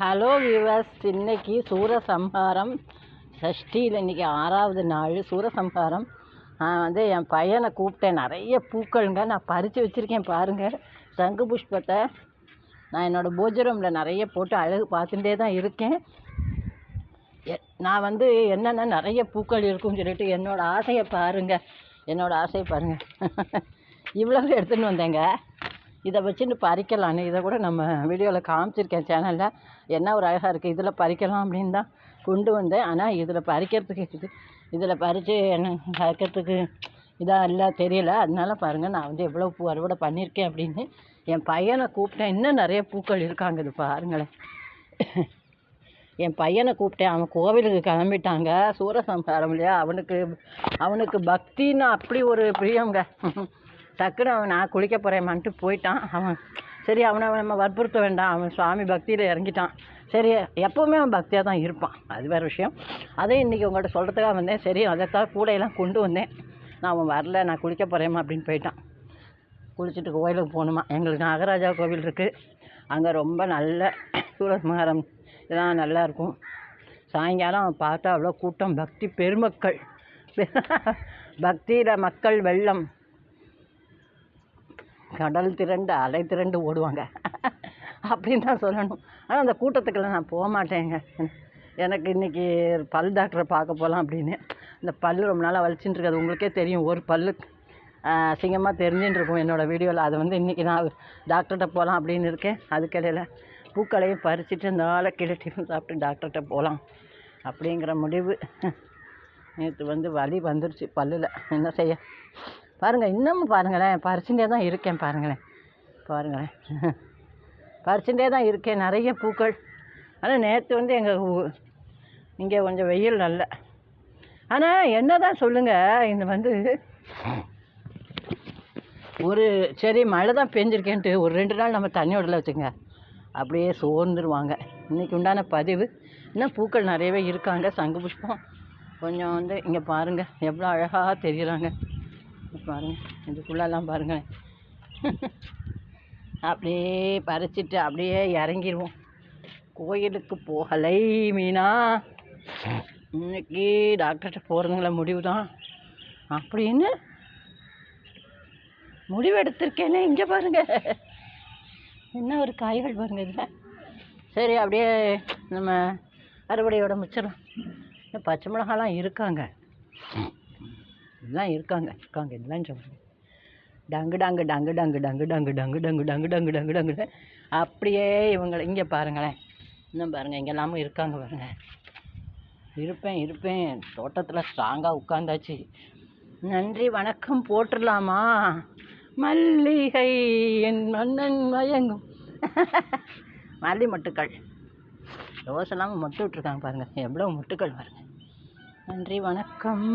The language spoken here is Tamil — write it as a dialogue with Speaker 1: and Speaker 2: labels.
Speaker 1: ஹலோ வியூவர்ஸ் இன்னைக்கு சூரசம்ஹாரம். சஷ்டியில் இன்னைக்கு ஆறாவது நாள். சூரசம்ஹாரம். நான் வந்து என் பையனை கூப்பிட்டேன். நிறைய பூக்கள்ங்க. நான் பறித்து வச்சுருக்கேன் பாருங்கள் சங்கு புஷ்பத்தை நான் என்னோடய பூஜை ரூமில் நிறைய போட்டு அழகு பார்த்துட்டே தான் இருக்கேன். எ- நான் வந்து என்னென்ன நிறைய பூக்கள் இருக்கும்னு சொல்லிட்டு என்னோடய ஆசையை பாருங்கள் என்னோடய ஆசையை பாருங்கள் இவ்வளவு எடுத்துன்னு வந்தேங்க. இதை வச்சுன்னு பறிக்கலான்னு இதை கூட நம்ம வீடியோவில் காமிச்சிருக்கேன் சேனலில். என்ன ஒரு அழகாக இருக்குது இதில் பறிக்கலாம் அப்படின்னு தான் கொண்டு வந்தேன். ஆனால் இதில் பறிக்கிறதுக்கு இது இதில் பறித்து என்ன பறிக்கிறதுக்கு இதாக இல்லை தெரியல. அதனால பாருங்கள் நான் வந்து எவ்வளோ பூ அறுவடை பண்ணியிருக்கேன் அப்படின்னு என் பையனை கூப்பிட்டேன். இன்னும் நிறைய பூக்கள் இருக்காங்க இது பாருங்களேன். என் பையனை கூப்பிட்டேன். அவன் கோவிலுக்கு கிளம்பிட்டாங்க. சூரசம்ஹாரம் இல்லையா? அவனுக்கு அவனுக்கு பக்தின்னு அப்படி ஒரு பிரியங்க டக்குன்னு அவன் நான் குளிக்க போகிறேம்மான்ட்டு போயிட்டான். அவன் சரி அவனை நம்ம வற்புறுத்த வேண்டாம். அவன் சுவாமி பக்தியில் இறங்கிட்டான். சரி எப்போவுமே அவன் பக்தியாக தான் இருப்பான். அது வேறு விஷயம். அதே இன்றைக்கி உங்கள்கிட்ட சொல்கிறதுக்காக வந்தேன். சரி அதைத்தான் கூடையெல்லாம் கொண்டு வந்தேன். நான் அவன் வரல. நான் குளிக்க போகிறேம்மா அப்படின்னு போயிட்டான். குளிச்சுட்டு கோயிலுக்கு போகணுமா? எங்களுக்கு நாகராஜா கோவில் இருக்குது அங்கே ரொம்ப நல்ல சூரசம்ஹாரம். இதெல்லாம் நல்லாயிருக்கும் சாயங்காலம் பார்த்தா அவ்வளோ கூட்டம். பக்தி பெருமக்கள். பக்தியில் மக்கள் வெள்ளம். கடல் திரண்டு அலை திரண்டு ஓடுவாங்க. அப்படின்னு தான் சொல்லணும். ஆனால் அந்த கூட்டத்துக்கெல்லாம் நான் போக மாட்டேங்க. எனக்கு இன்றைக்கி பல் டாக்டரை பார்க்க போகலாம் அப்படின்னு. இந்த பல் ரொம்ப நாளாக வலிச்சுட்டு இருக்காது. உங்களுக்கே தெரியும். ஒரு பல்லு அசிங்கமாக தெரிஞ்சுட்டு இருக்கும் என்னோடய வீடியோவில் அதை வந்து இன்றைக்கி நான் டாக்டர்கிட்ட போகலாம் அப்படின்னு இருக்கேன். அதுக்கிடையில் பூக்களையும் பறிச்சுட்டு இந்த ஆளை சாப்பிட்டு டாக்டர்கிட்ட போகலாம் அப்படிங்கிற முடிவு. நேற்று வந்து வலி வந்துருச்சு பல்லில். என்ன செய்ய? பாருங்கள் இன்னமும் பாருங்களேன் பறிச்சுட்டே தான் இருக்கேன் பாருங்களேன். பாருங்களேன். பறிச்சுட்டே தான் இருக்கேன் நிறைய பூக்கள். ஆனால் நேற்று வந்து எங்கள் இங்கே கொஞ்சம் வெயில் நல்ல. ஆனால் என்ன தான் சொல்லுங்கள் இந்த வந்து ஒரு சரி மழை தான் பெஞ்சிருக்கேன்ட்டு ஒரு ரெண்டு நாள் நம்ம தண்ணி விடல வச்சுங்க அப்படியே சோர்ந்துருவாங்க. இன்றைக்கி உண்டான பதிவு இன்னும் பூக்கள் நிறையவே இருக்காங்க சங்கு புஷ்பம். கொஞ்சம் வந்து இங்கே பாருங்கள் எவ்வளோ அழகாக தெரிகிறாங்க பாருங்கள் பாருங்க இதுக்குள்ளெல்லாம் பாருங்களேன் அப்படியே பறிச்சிட்டு அப்படியே இறங்கிடுவோம் கோயிலுக்கு போகலை மீனா. இன்னைக்கு டாக்டர்கிட்ட போகிறதுங்கள முடிவு தான் அப்படின்னு முடிவு எடுத்திருக்கேனே இங்கே பாருங்க. என்ன ஒரு காய்கள் பாருங்க இதில். சரி அப்படியே நம்ம அறுவடையோட முச்சிடலாம் பச்சை மிளகாலாம் இருக்காங்க. எல்லாம் இருக்காங்க இருக்காங்க எல்லாம் சொல்கிறேன் டங்கு டங்கு டங்கு டங்கு டங்கு டங்கு டங்கு டங்கு டங்கு டங்கு டங்கு டங்கு அப்படியே இவங்களை இங்கே பாருங்களேன் இன்னும் பாருங்கள் இங்கெல்லாமும் இருக்காங்க பாருங்க இருப்பேன் இருப்பேன் தோட்டத்தில் ஸ்ட்ராங்காக உட்காந்தாச்சு நன்றி வணக்கம் போட்டுடலாமா மல்லிகை என் மன்னன் மயங்கும் மல்லி மொட்டுக்கள் ரோஸெல்லாம் மொட்டு விட்ருக்காங்க பாருங்கள் எவ்வளோ மொட்டுக்கள் பாருங்கள் நன்றி வணக்கம்.